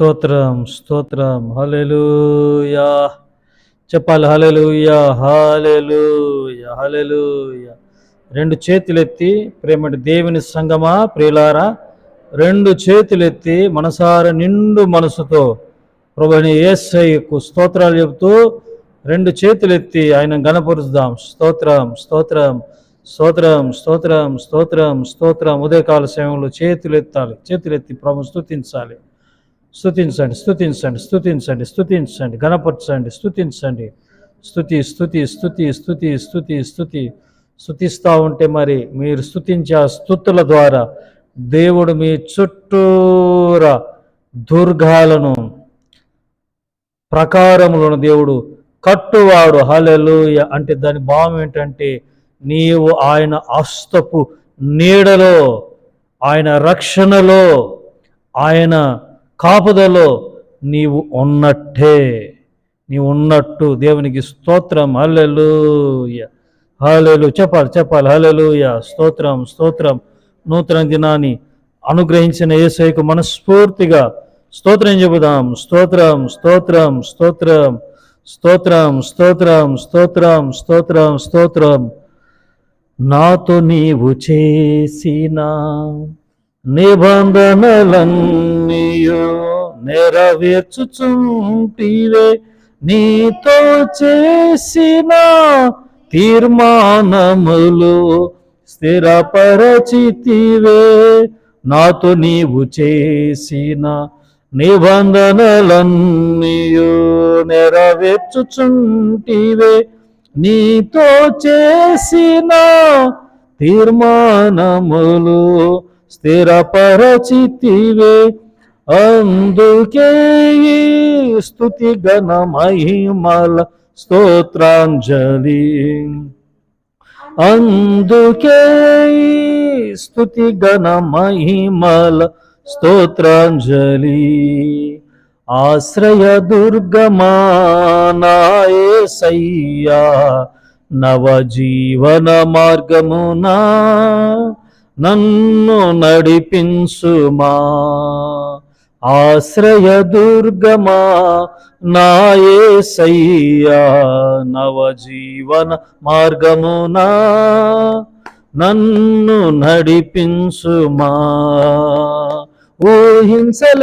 స్తోత్రం స్తోత్రం. హలెలుయా చెప్పాలి హలెలుయా హలెలుయా హలెలుయా రెండు చేతులెత్తి ప్రేమటి దేవుని సంగమా ప్రియులారా? రెండు చేతులెత్తి మనసార నిండు మనసుతో ప్రభుని ఏసైకు స్తోత్రాలు చెబుతూ రెండు చేతులెత్తి ఆయన గణపరుద్దాం స్తోత్రం స్తోత్రం స్తోత్రం స్తోత్రం స్తోత్రం స్తోత్రం. ఉదయకాల సమయంలో చేతులెత్తాలి. చేతులెత్తి ప్రభు స్తుతించాలి. స్థుతించండి స్థుతించండి స్థుతించండి స్థుతించండి గణపరచండి స్థుతించండి స్థుతి స్థుతి స్థుతి స్థుతి స్థుతి స్థుతి స్థుతిస్తూ ఉంటే మరి మీరు స్థుతించే ఆ స్థుతుల ద్వారా దేవుడు మీ చుట్టూర దుర్గాలను ప్రకారములను దేవుడు కట్టువాడు. హలెలు అంటే దాని భావం ఏంటంటే నీవు ఆయన అస్తపు నీడలో ఆయన రక్షణలో ఆయన కాపుదలో నీవు ఉన్నట్టే నీవు ఉన్నట్టు దేవునికి స్తోత్రం. హల్లెలూయ. హల్లెలు చెప్పాలి చెప్పాలి. హల్లెలూయ. స్తోత్రం స్తోత్రం. నూతన దినాన్ని అనుగ్రహించిన ఏసైకు మనస్ఫూర్తిగా స్తోత్రం చెబుదాం. స్తోత్రం స్తోత్రం స్తోత్రం. స్తోత్రం స్తోత్రం స్తోత్రం స్తోత్రం స్తోత్రం. నాతో నీవు చేసిన నిబంధనలన్నీయు నెరవేర్చుచుంటివే. నీతో చేసిన తీర్మానములు స్థిరపరచితివే. నాతో నీవు చేసిన నిబంధనలన్నీయు నెరవేర్చుచుంటివే. నీతో చేసిన తీర్మానములు స్థిరపరచితివే. అందుకే ఈ స్తుతి గణ మహిమల స్తోత్రాంజలి. అందుకే స్థుతి స్తుతి గణ మహిమల స్తోత్రాంజలి. ఆశ్రయ దుర్గమానాయసయ్యా నవజీవన మార్గమునా నన్ను నడిపించుమా. ఆశ్రయ దుర్గమా నాయసయ్యా నవజీవన మార్గమునా. నన్ను నడిపించుమా. ఊహించలేని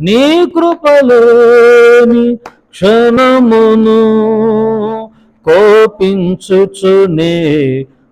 నీ కృపలోని క్షణమును కోపించుచునే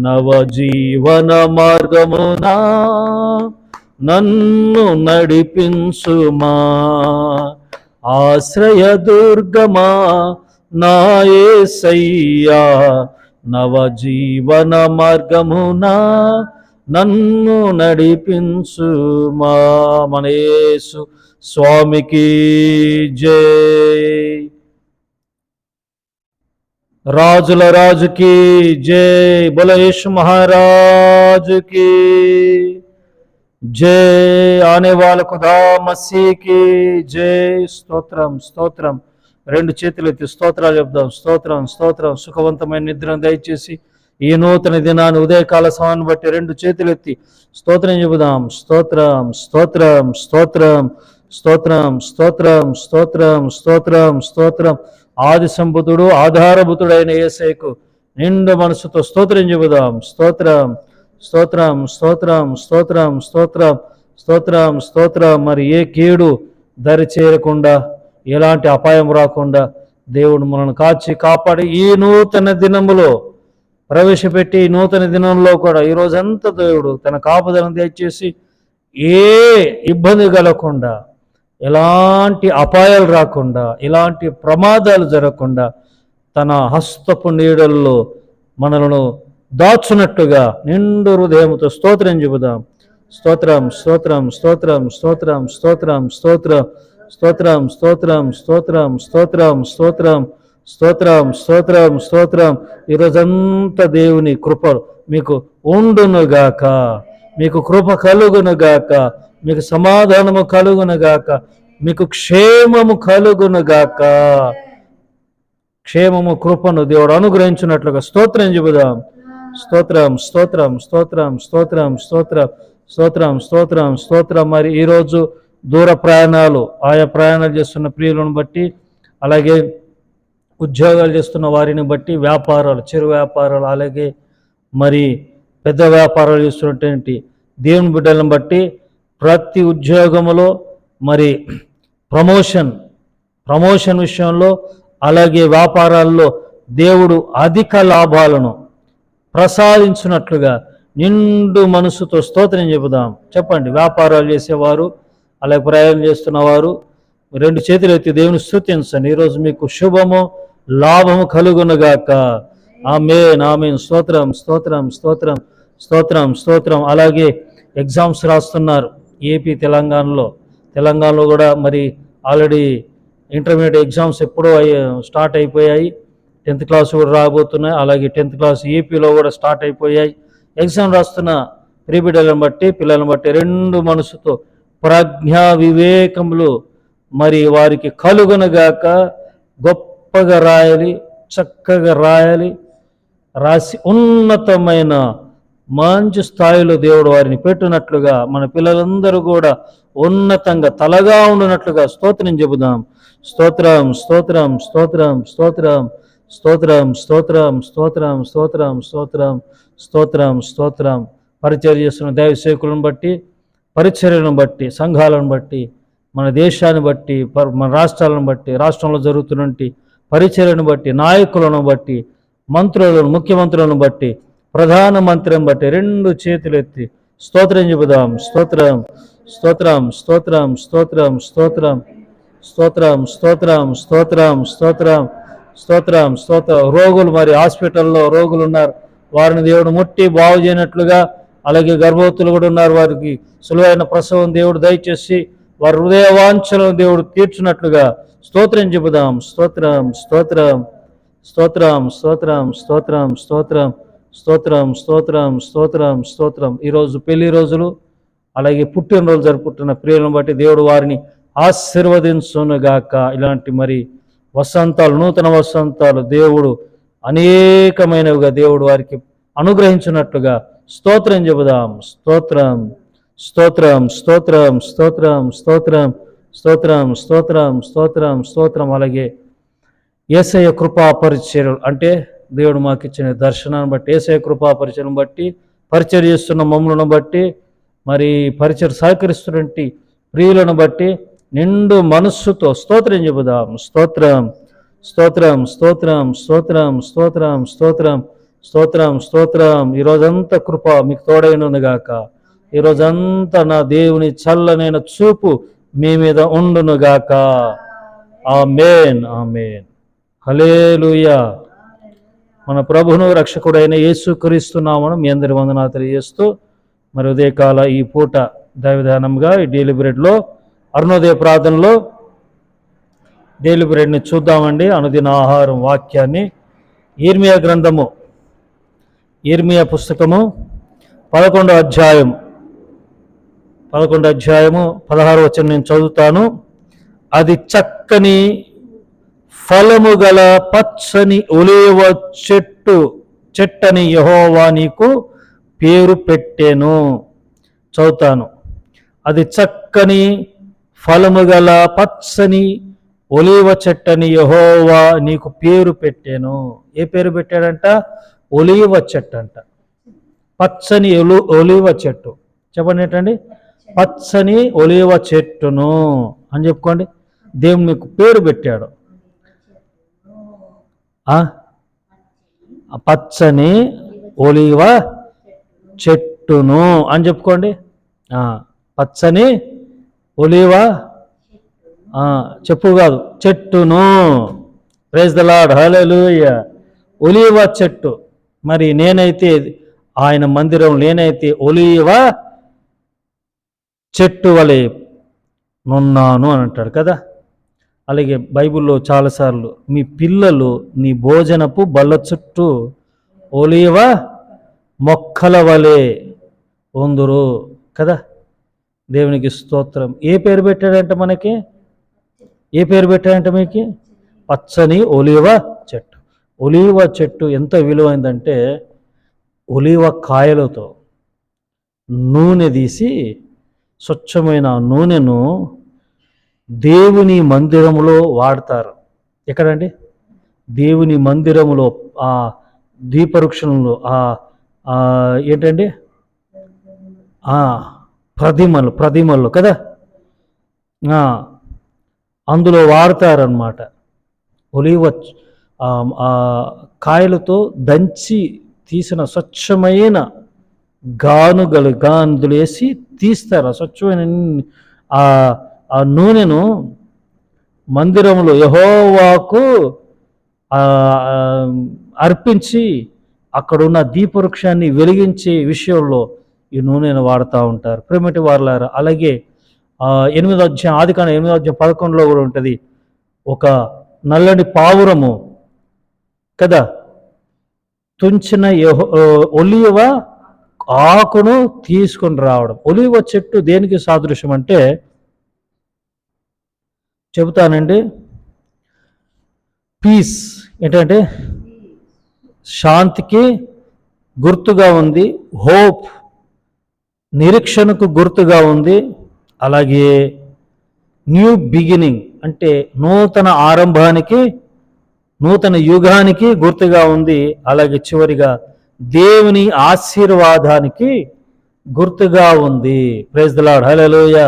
నవజీవన మార్గమునా నన్ను నడిపించుమా. ఆశ్రయ దుర్గమా నాయసయ్యా నవజీవన మార్గమునా నన్ను నడిపించుమా. మనేసు స్వామికి జై. రాజుల రాజుకి జై. బులయేష్ మహారాజుకి జై. ఆనే వాళ్ళ మసీకి జై. స్తోత్రం స్తోత్రం. రెండు చేతులు ఎత్తి స్తోత్రాలు చెప్దాం. స్తోత్రం స్తోత్రం. సుఖవంతమైన నిద్రను దయచేసి ఈ నూతన దినాన్ని ఉదయకాల సమయాన్ని బట్టి రెండు చేతులు ఎత్తి స్తోత్రం చెబుదాం. స్తోత్రం స్తోత్రం స్తోత్రం. స్తోత్రం స్తోత్రం స్తోత్రం స్తోత్రం స్తోత్రం. ఆది సంబుతుడు ఆధారభూతుడైన ఏసైకు నిండు మనసుతో స్తోత్రం చెబుదాం. స్తోత్రం స్తోత్రం స్తోత్రం స్తోత్రం స్తోత్రం స్తోత్రం స్తోత్రం. మరి ఏ కీడు దరి చేరకుండా ఎలాంటి అపాయం రాకుండా దేవుడు మనల్ని కాచి కాపాడి ఈ నూతన దినములో ప్రవేశపెట్టి ఈ నూతన దినంలో కూడా ఈ రోజంతా దేవుడు తన కాపుదలను దయచేసి ఏ ఇబ్బంది కలగకుండా ఎలాంటి అపాయాలు రాకుండా ఎలాంటి ప్రమాదాలు జరగకుండా తన హస్తపు నీడల్లో మనలను దాచునట్టుగా నిండు హృదయంతో స్తోత్రం చెబుదాం స్తోత్రం స్తోత్రం స్తోత్రం స్తోత్రం స్తోత్రం స్తోత్రం స్తోత్రం స్తోత్రం స్తోత్రం స్తోత్రం స్తోత్రం స్తోత్రం స్తోత్రం స్తోత్రం ఈరోజంతా దేవుని కృప మీకు ఉండునుగాక మీకు కృప కలుగునుగాక మీకు సమాధానము కలుగునుగాక. మీకు క్షేమము కలుగునుగాక. క్షేమము కృపను దేవుడు అనుగ్రహించినట్లుగా స్తోత్రం చెబుదాం. స్తోత్రం స్తోత్రం స్తోత్రం స్తోత్రం స్తోత్రం స్తోత్రం స్తోత్రం స్తోత్రం. మరి ఈరోజు దూర ప్రయాణాలు ఆయా ప్రయాణాలు చేస్తున్న ప్రియులను బట్టి అలాగే ఉద్యోగాలు చేస్తున్న వారిని బట్టి వ్యాపారాలు చిరు వ్యాపారాలు అలాగే మరి పెద్ద వ్యాపారాలు చేస్తున్నటువంటి దేవుని బిడ్డలను బట్టి ప్రతి ఉద్యోగములో మరి ప్రమోషన్ ప్రమోషన్ విషయంలో అలాగే వ్యాపారాల్లో దేవుడు అధిక లాభాలను ప్రసాదించినట్లుగా నిండు మనసుతో స్తోత్రం చెబుదాం. చెప్పండి వ్యాపారాలు చేసేవారు అలాగే ప్రయాణం చేస్తున్నవారు రెండు చేతులు ఎత్తి దేవుని స్థుతించండి ఈరోజు మీకు శుభము లాభము కలుగునుగాక. Amen amen. స్తోత్రం స్తోత్రం స్తోత్రం స్తోత్రం స్తోత్రం. అలాగే ఎగ్జామ్స్ రాస్తున్నారు. ఏపీ తెలంగాణలో. తెలంగాణలో కూడా మరి ఆల్రెడీ ఇంటర్మీడియట్ ఎగ్జామ్స్ ఎప్పుడో స్టార్ట్ అయిపోయాయి. టెన్త్ క్లాస్ కూడా రాబోతున్నాయి. అలాగే టెన్త్ క్లాస్ ఏపీలో కూడా స్టార్ట్ అయిపోయాయి. ఎగ్జామ్ రాస్తున్న ప్రీబిడ్డలను బట్టి పిల్లలను బట్టి రెండు మనసుతో ప్రజ్ఞా వివేకములు మరి వారికి కలుగునగాక గొప్పగా రాయాలి చక్కగా రాయాలి. రాసి ఉన్నతమైన మంచి స్థాయిలో దేవుడు వారిని పెట్టినట్లుగా మన పిల్లలందరూ కూడా ఉన్నతంగా తలగా ఉండినట్లుగా స్తోత్రం చెబుదాం స్తోత్రం స్తోత్రం స్తోత్రం స్తోత్రం స్తోత్రం స్తోత్రం స్తోత్రం స్తోత్రం స్తోత్రం స్తోత్రం స్తోత్రం పరిచర్య చేస్తున్న దైవ సేవకులను బట్టి పరిచర్యలను బట్టి సంఘాలను బట్టి మన దేశాన్ని బట్టి మన రాష్ట్రాలను బట్టి రాష్ట్రంలో జరుగుతున్నటువంటి పరిచర్యను బట్టి నాయకులను బట్టి మంత్రులను ముఖ్యమంత్రులను బట్టి ప్రధాన మంత్రం బట్టి రెండు చేతులు ఎత్తి స్తోత్రం చెబుదాం స్తోత్రం స్తోత్రం స్తోత్రం స్తోత్రం స్తోత్రం స్తోత్రం స్తోత్రం స్తోత్రం స్తోత్రం స్తోత్రం స్తోత్ర రోగులు మరి హాస్పిటల్లో రోగులు ఉన్నారు వారిని దేవుడు ముట్టి బాగు చేయనట్లుగా అలాగే గర్భవతులు కూడా ఉన్నారు వారికి సులువైన ప్రసవం దేవుడు దయచేసి వారి హృదయ వాంఛలను దేవుడు తీర్చినట్లుగా స్తోత్రం చెబుదాం స్తోత్రం స్తోత్రం స్తోత్రం స్తోత్రం స్తోత్రం స్తోత్రం స్తోత్రం స్తోత్రం స్తోత్రం స్తోత్రం. ఈరోజు పెళ్ళి రోజులు అలాగే పుట్టినరోజు జరుపుకుంటున్న ప్రియులను బట్టి దేవుడు వారిని ఆశీర్వదించునుగాక. ఇలాంటి మరి వసంతాలు నూతన వసంతాలు దేవుడు అనేకమైనవిగా దేవుడు వారికి అనుగ్రహించినట్లుగా స్తోత్రం చెబుదాం. స్తోత్రం స్తోత్రం స్తోత్రం స్తోత్రం స్తోత్రం స్తోత్రం స్తోత్రం స్తోత్రం స్తోత్రం. అలాగే ఏసయ కృపా పరిచర్యలు అంటే దేవుడు మాకు ఇచ్చిన దర్శనాన్ని బట్టి ఏసే కృపా పరిచయం బట్టి పరిచయం చేస్తున్న మమ్మలను బట్టి మరి పరిచయం సహకరిస్తున్నటువంటి ప్రియులను బట్టి నిండు మనస్సుతో స్తోత్రం చెబుదాం. స్తోత్రం స్తోత్రం స్తోత్రం స్తోత్రం స్తోత్రం స్తోత్రం స్తోత్రం స్తోత్రం. ఈరోజంతా కృప మీకు తోడైనగాక ఈరోజంతా నా దేవుని చల్లనైన చూపు మీ మీద ఉండునుగాక ఆమెన్ ఆమెన్. హలేలుయా మన ప్రభును రక్షకుడైన యేసు మీ అందరి వందనాలు తెలియజేస్తూ మరి ఉదయకాల ఈ పూట దైవధానంగా ఈ డైలీ బ్రెడ్లో అరుణోదయ ప్రార్థనలో డైలీ బ్రెడ్ని చూద్దామండి. అనుదిన ఆహారం వాక్యాన్ని ఈర్మియా గ్రంథము ఈర్మియా పుస్తకము పదకొండో అధ్యాయం పదకొండో అధ్యాయము పదహారు వచ్చిన నేను చదువుతాను. అది చక్కని ఫలము గల పచ్చని ఒలివ చెట్టు చెట్టని యహోవా నీకు పేరు పెట్టాను. చదువుతాను. అది చక్కని ఫలము గల పచ్చని ఒలివ చెట్టని యహోవా నీకు పేరు పెట్టాను. ఏ పేరు పెట్టాడంట? ఒలివ చెట్టు అంట పచ్చని ఒలు ఒలివ చెట్టు. చెప్పండి ఏంటండి? పచ్చని ఒలివ చెట్టును. అని చెప్పుకోండి. దేవుడు మీకు పేరు పెట్టాడు. పచ్చని ఒలివ చెట్టును అని చెప్పుకోండి. పచ్చని ఒలివ చెప్పు కాదు చెట్టును. ప్రేజ్ ద లాడ్ హల్లెలూయ ఒలివ చెట్టు. మరి నేనైతే ఆయన మందిరం నేనైతే ఒలివ చెట్టు వలె నున్నాను అని అంటాడు కదా. అలాగే బైబిల్లో చాలాసార్లు మీ పిల్లలు నీ భోజనపు బల్ల చుట్టూ ఒలివ మొక్కల వలె పొందురు కదా? దేవునికి స్తోత్రం. ఏ పేరు పెట్టాడంటే మనకి? ఏ పేరు పెట్టాడంటే మీకు? పచ్చని ఒలివ చెట్టు. ఒలివ చెట్టు ఎంత విలువైందంటే ఒలివ కాయలతో నూనె తీసి స్వచ్ఛమైన నూనెను దేవుని మందిరములో వాడతారు. ఎక్కడండి? దేవుని మందిరములో ఆ దీపవృక్షంలో ఆ ఏంటండి? ప్రతిమలు ప్రతిమలు కదా? అందులో వాడతారనమాట ఒలివ కాయలతో దంచి తీసిన స్వచ్ఛమైన గానుగలు గానుగలు వేసి తీస్తారు స్వచ్ఛమైన ఆ నూనెను మందిరంలో యహోవాకు అర్పించి అక్కడున్న దీపవృక్షాన్ని వెలిగించే విషయంలో ఈ నూనెను వాడుతూ ఉంటారు. ప్రేమటి వారులారు అలాగే ఆ, ఎనిమిదో అధ్యాయం ఆది కాని ఎనిమిదో అధ్యాయం పదకొండులో కూడా ఉంటుంది. ఒక నల్లని పావురము కదా? తుంచిన యహో ఒలివ ఆకును తీసుకొని రావడం. ఒలివ చెట్టు దేనికి సాదృశ్యం అంటే చెబుతానండి. పీస్ ఏంటంటే శాంతికి గుర్తుగా ఉంది హోప్ నిరీక్షణకు గుర్తుగా ఉంది అలాగే న్యూ బిగినింగ్ అంటే నూతన ఆరంభానికి నూతన యుగానికి గుర్తుగా ఉంది అలాగే చివరిగా దేవుని ఆశీర్వాదానికి గుర్తుగా ఉంది. ప్రైజ్ దలాడ్ హలోయ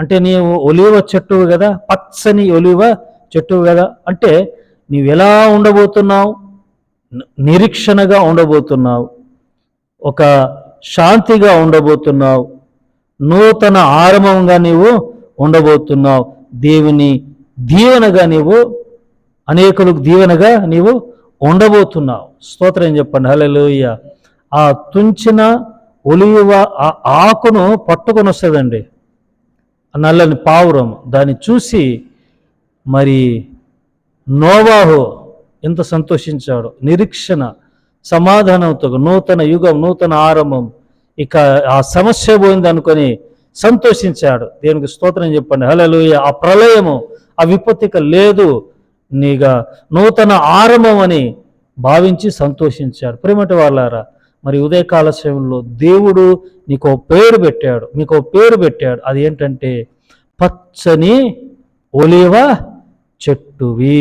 అంటే నీవు ఒలివ చెట్టు కదా పచ్చని ఒలివ చెట్టు కదా అంటే నీవు ఎలా ఉండబోతున్నావు? నిరీక్షణగా ఉండబోతున్నావు. ఒక శాంతిగా ఉండబోతున్నావు. నూతన ఆరంభంగా నీవు ఉండబోతున్నావు. దేవుని దీవెనగా నీవు అనేకులకు దీవెనగా నీవు ఉండబోతున్నావు. స్తోత్రం చెప్పండి. హలోయ ఆ తుంచిన ఒలివ ఆ ఆకును పట్టుకొని వస్తుందండి. నల్లని పావురం. దాన్ని చూసి మరి నోవాహు ఎంత సంతోషించాడు. నిరీక్షణ సమాధానంతో నూతన యుగం నూతన ఆరంభం. ఇక ఆ సమస్య పోయింది అనుకొని సంతోషించాడు. దేనికి స్తోత్రం చెప్పండి. హల్లెలూయా. ఆ ప్రళయము ఆ విపత్తిక లేదు. నీగా నూతన ఆరంభం అని భావించి సంతోషించాడు. ప్రేమటి వాళ్ళారా మరి ఉదయకాల సమయంలో దేవుడు నీకు పేరు పెట్టాడు మీకు పేరు పెట్టాడు. అది ఏంటంటే పచ్చని ఒలివ చెట్టువి.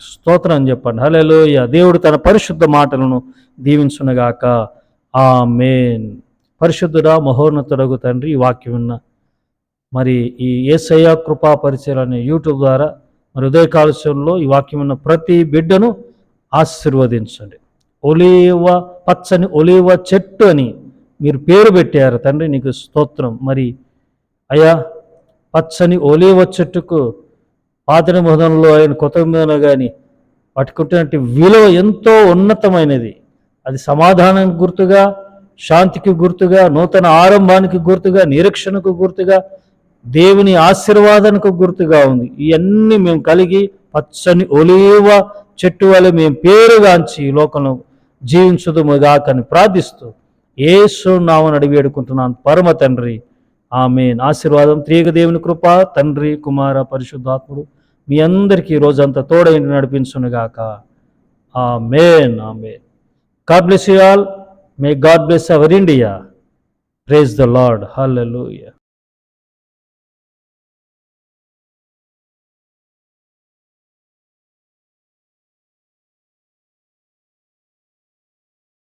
స్తోత్రం చెప్పండి. హల్లెలూయా. దేవుడు తన పరిశుద్ధ మాటలను దీవించునగాక. ఆ మేన్ పరిశుద్ధుడా మహోన్నతుడగు తండ్రి ఈ వాక్యం ఉన్న మరి ఈ ఏసయ్య కృపా పరిచయం అనే యూట్యూబ్ ద్వారా మరి ఉదయకాల ఈ వాక్యం ఉన్న ప్రతి బిడ్డను ఆశీర్వదించండి. ఒలీవ పచ్చని ఒలేవ చెట్టు అని మీరు పేరు పెట్టారు. తండ్రి నీకు స్తోత్రం. మరి అయ్యా పచ్చని ఒలీవ చెట్టుకు పాత నిబంధనలో ఆయన కొత్త నిబంధనలో కానీ వాటికి విలువ ఎంతో ఉన్నతమైనది. అది సమాధానానికి గుర్తుగా శాంతికి గుర్తుగా నూతన ఆరంభానికి గుర్తుగా నిరీక్షణకు గుర్తుగా దేవుని ఆశీర్వాదానికి గుర్తుగా ఉంది. ఇవన్నీ మేము కలిగి పచ్చని ఒలేవ చెట్టు వల్ల మేము పేరుగాంచి ఈ లోకంలో జీవించుదుముగాకని ప్రార్థిస్తూ ఏసు నామని అడిగి వేడుకుంటున్నాను. పరమ తండ్రి ఆమె ఆశీర్వాదం త్రియక దేవుని కృప తండ్రి కుమార పరిశుద్ధాత్ముడు మీ అందరికీ రోజంతా తోడైండి నడిపించునుగాక. మేన్ amen. God bless you all may God bless our India praise the Lord hallelujah